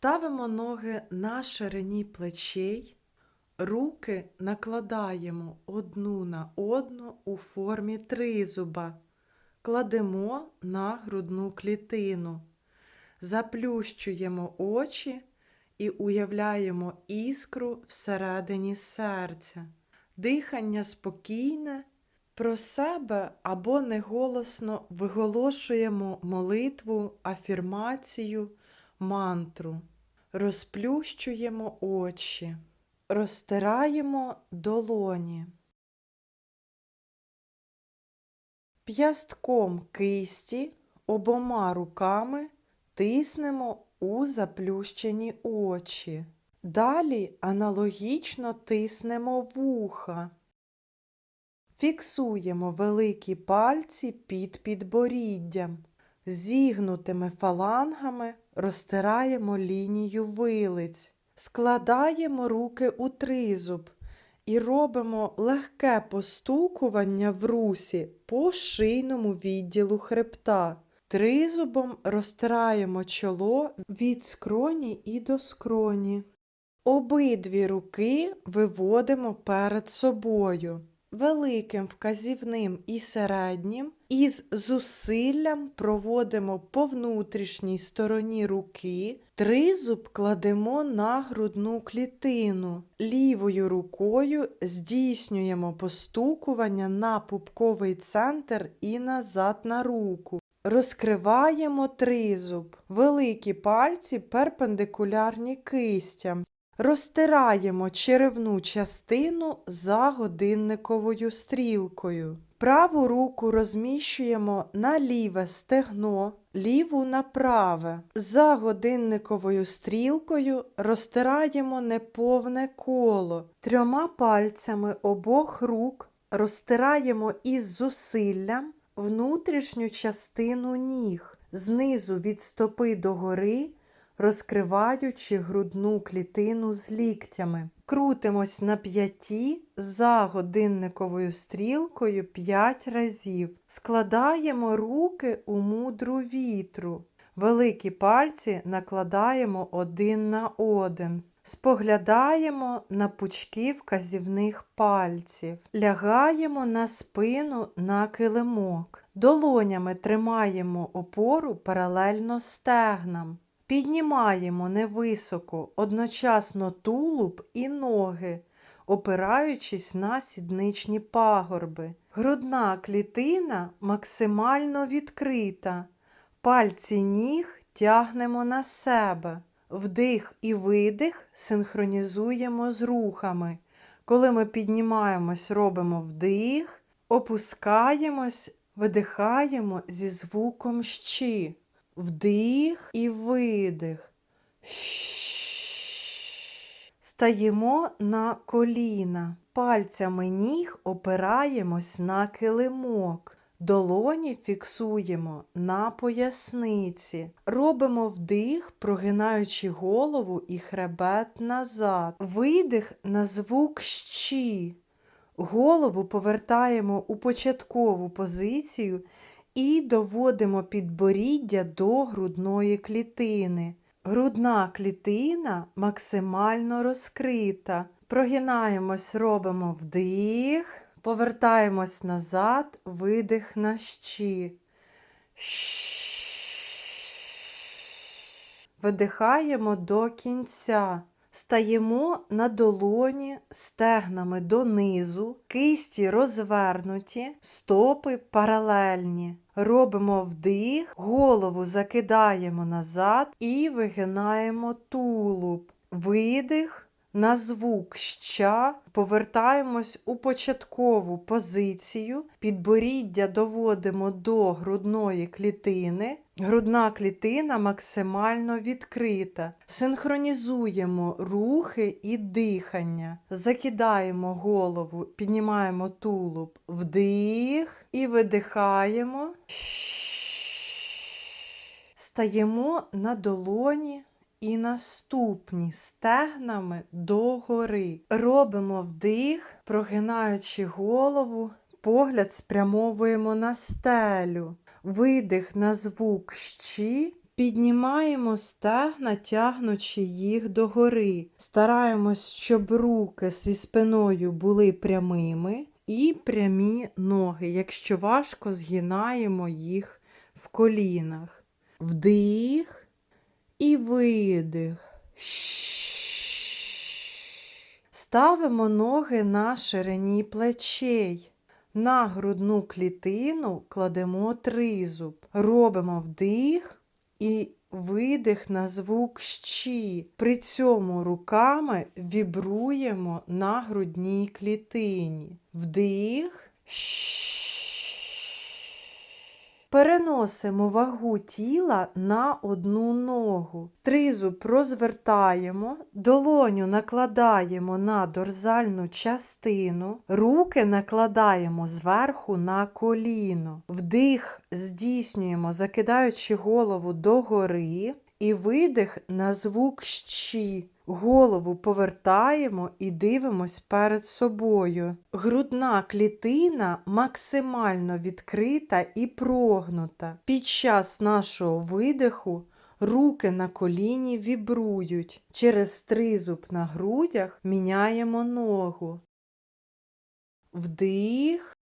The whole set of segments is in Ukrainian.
Ставимо ноги на ширині плечей, руки накладаємо одну на одну у формі тризуба, кладемо на грудну клітину, заплющуємо очі і уявляємо іскру всередині серця. Дихання спокійне, про себе або неголосно виголошуємо молитву, афірмацію, мантру, розплющуємо очі, розтираємо долоні. П'ястком кисті обома руками тиснемо у заплющені очі. Далі аналогічно тиснемо вуха. Фіксуємо великі пальці під підборіддям. Зігнутими фалангами розтираємо лінію вилиць, складаємо руки у тризуб і робимо легке постукування в русі по шийному відділу хребта. Тризубом розтираємо чоло від скроні і до скроні. Обидві руки виводимо перед собою великим вказівним і середнім, і з зусиллям проводимо по внутрішній стороні руки, тризуб кладемо на грудну клітину. Лівою рукою здійснюємо постукування на пупковий центр і назад на руку. Розкриваємо тризуб, великі пальці перпендикулярні кистям. Розтираємо черевну частину за годинниковою стрілкою. Праву руку розміщуємо на ліве стегно, ліву на праве. За годинниковою стрілкою розтираємо неповне коло. Трьома пальцями обох рук розтираємо із зусиллям внутрішню частину ніг, знизу від стопи до гори розкриваючи грудну клітину з ліктями. Крутимось на п'яті за годинниковою стрілкою 5 разів. Складаємо руки у мудру вітру. Великі пальці накладаємо один на один. Споглядаємо на пучки вказівних пальців, лягаємо на спину на килимок, долонями тримаємо опору паралельно стегнам. Піднімаємо невисоко одночасно тулуб і ноги, опираючись на сідничні пагорби. Грудна клітина максимально відкрита. Пальці ніг тягнемо на себе. Вдих і видих синхронізуємо з рухами. Коли ми піднімаємось, робимо вдих, опускаємось, видихаємо зі звуком щі. Вдих і видих. Стаємо на коліна. Пальцями ніг опираємось на килимок. Долоні фіксуємо на поясниці. Робимо вдих, прогинаючи голову і хребет назад. Видих на звук щі. Голову повертаємо у початкову позицію і доводимо підборіддя до грудної клітини. Грудна клітина максимально розкрита. Прогинаємось, робимо вдих, повертаємось назад, видих на щі. Видихаємо до кінця. Стаємо на долоні стегнами донизу, кисті розвернуті, стопи паралельні. Робимо вдих, голову закидаємо назад і вигинаємо тулуб. Видих. На звук ща повертаємось у початкову позицію, підборіддя доводимо до грудної клітини, грудна клітина максимально відкрита. Синхронізуємо рухи і дихання, закидаємо голову, піднімаємо тулуб, вдих і видихаємо. Стаємо на долоні і наступні стегнами догори. Робимо вдих, прогинаючи голову, погляд спрямовуємо на стелю. Видих на звук щі, Піднімаємо стегна, тягнучи їх догори. Стараємось, щоб руки зі спиною були прямими і прямі ноги. Якщо важко, згинаємо їх в колінах. Вдих і видих. Ставимо ноги на ширині плечей. На грудну клітину кладемо тризуб. Робимо вдих і видих на звук щі. При цьому руками вібруємо на грудній клітині. Вдих. Переносимо вагу тіла на одну ногу. Тризуб розвертаємо, долоню накладаємо на дорзальну частину, руки накладаємо зверху на коліно. Вдих здійснюємо, закидаючи голову догори, і видих на звук щі. Голову повертаємо і дивимось перед собою. Грудна клітина максимально відкрита і прогнута. Під час нашого видиху руки на коліні вібрують. Через тризуб на грудях міняємо ногу. Вдих.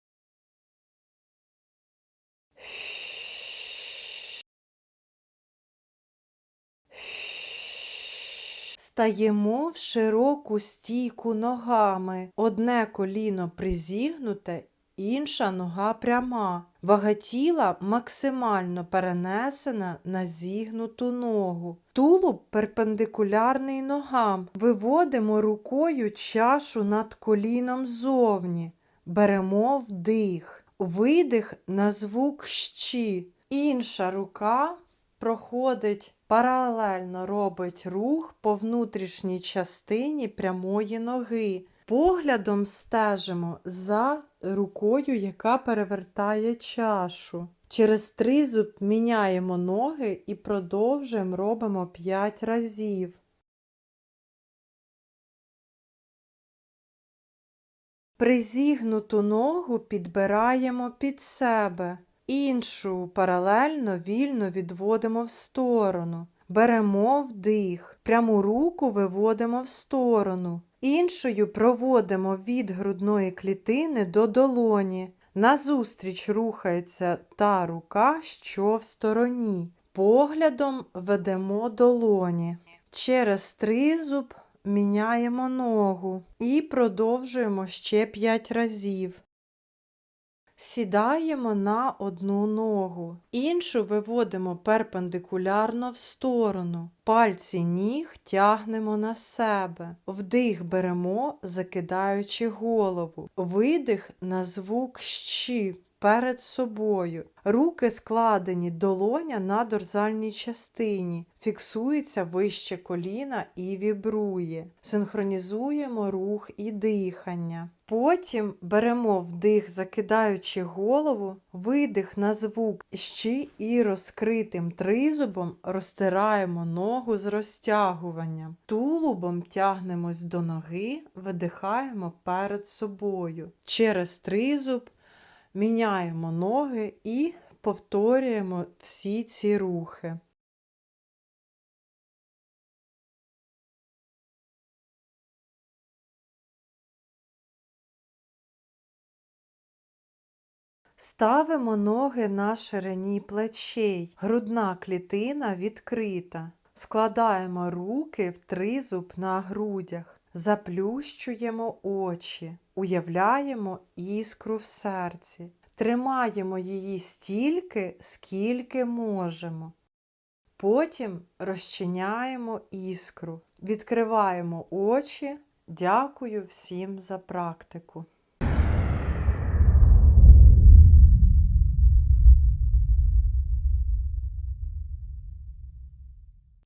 Стаємо в широку стійку ногами. Одне коліно призігнуте, інша нога пряма. Вага тіла максимально перенесена на зігнуту ногу. Тулуб перпендикулярний ногам. Виводимо рукою чашу над коліном ззовні. Беремо вдих. Видих на звук щі. Інша рука проходить паралельно робить рух по внутрішній частині прямої ноги. Поглядом стежимо за рукою, яка перевертає чашу. Через тризуб міняємо ноги і продовжуємо робимо 5 разів. Призігнуту ногу підбираємо під себе. Іншу паралельно вільно відводимо в сторону. Беремо вдих, пряму руку виводимо в сторону. Іншою проводимо від грудної клітини до долоні. Назустріч рухається та рука, що в стороні. Поглядом ведемо долоні. Через тризуб міняємо ногу і продовжуємо ще 5 разів. Сідаємо на одну ногу, іншу виводимо перпендикулярно в сторону. Пальці ніг тягнемо на себе. Вдих беремо, закидаючи голову. Видих на звук щі перед собою. Руки складені долоня на дорзальній частині. Фіксується вище коліна і вібрує. Синхронізуємо рух і дихання. Потім беремо вдих, закидаючи голову, видих на звук щі і розкритим тризубом розтираємо ногу з розтягуванням. Тулубом тягнемось до ноги, видихаємо перед собою. Через тризуб міняємо ноги і повторюємо всі ці рухи. Ставимо ноги на ширині плечей, грудна клітина відкрита. Складаємо руки в тризуб на грудях, заплющуємо очі, уявляємо іскру в серці, тримаємо її стільки, скільки можемо. Потім розчиняємо іскру, відкриваємо очі. Дякую всім за практику.